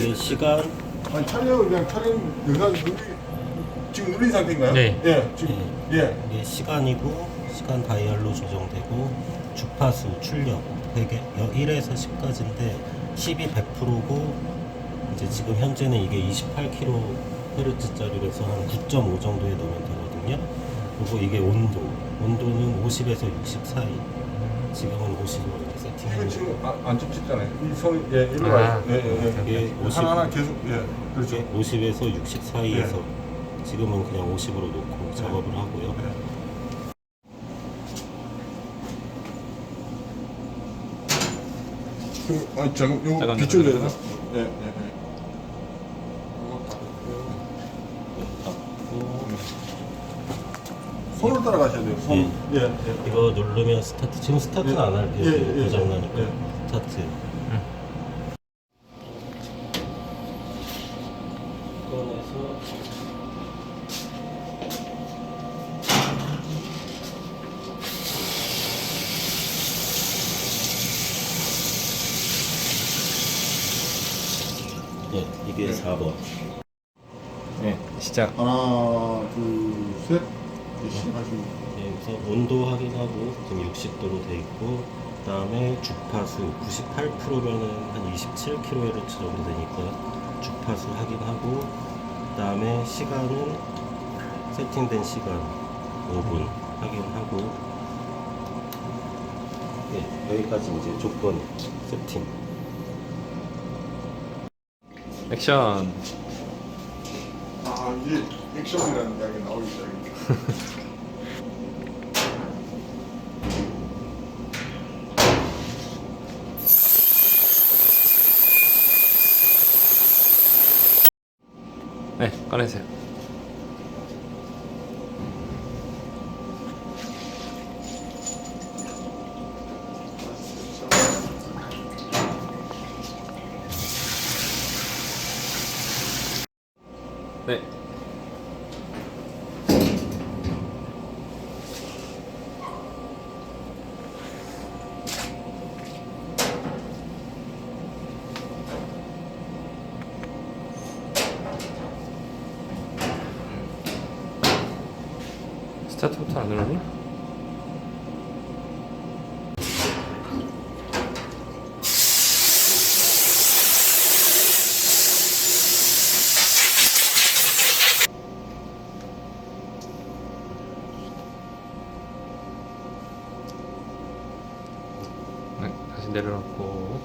이게 시간 아니 촬영을 그냥 촬영 영상 누리 지금 누린 상태인가요? 네. 예. 지금 예. 이게 시간이고 시간 다이얼로 조정되고 주파수 출력 되게 1에서 10까지인데 10이 100%고 이제 지금 현재는 이게 28kHz짜리라서 한 9.5 정도에 넣으면 되거든요. 그리고 이게 온도 온도는 50에서 60 사이 지금은 50으로 이렇게 이거 세팅했는데 지금 아, 안 접촉잖아요. 이 손, 예, 일로 아, 와요. 예, 예, 예. 이게 50, 하나하나 계속, 예, 그렇죠. 이게 50에서 60 사이에서 지금은 그냥 50으로 놓고 작업을 하고요. 예. 그, 아니, 잠깐, 요거 잠깐, 비출 잠깐, 내려서. 예, 예, 예. 요거 닫고. 손으로 따라가셔야 돼요. 손. 예. 예, 예. 이거 누르면 스타트 지금 스타트는 예. 안 할게요 예, 예, 예. 고장 나니까 예. 스타트 꺼내서 예, 이게 네. 4번 네, 시작. 하나, 둘, 셋. 시작하시면. 네, 우선 온도 확인하고 지금 60도로 돼 있고 그다음에 주파수 98%면은 한 27kHz 정도 되니까 주파수 확인하고 그다음에 시간은 세팅된 시간 5분 확인하고 네, 여기까지 이제 조건 세팅 액션. 아, 이제 액션이라는 이야기 나오기 시작합니다. 네, 꺼내세요. 네. 스타트부터 안 누르니? 네, 내려놓고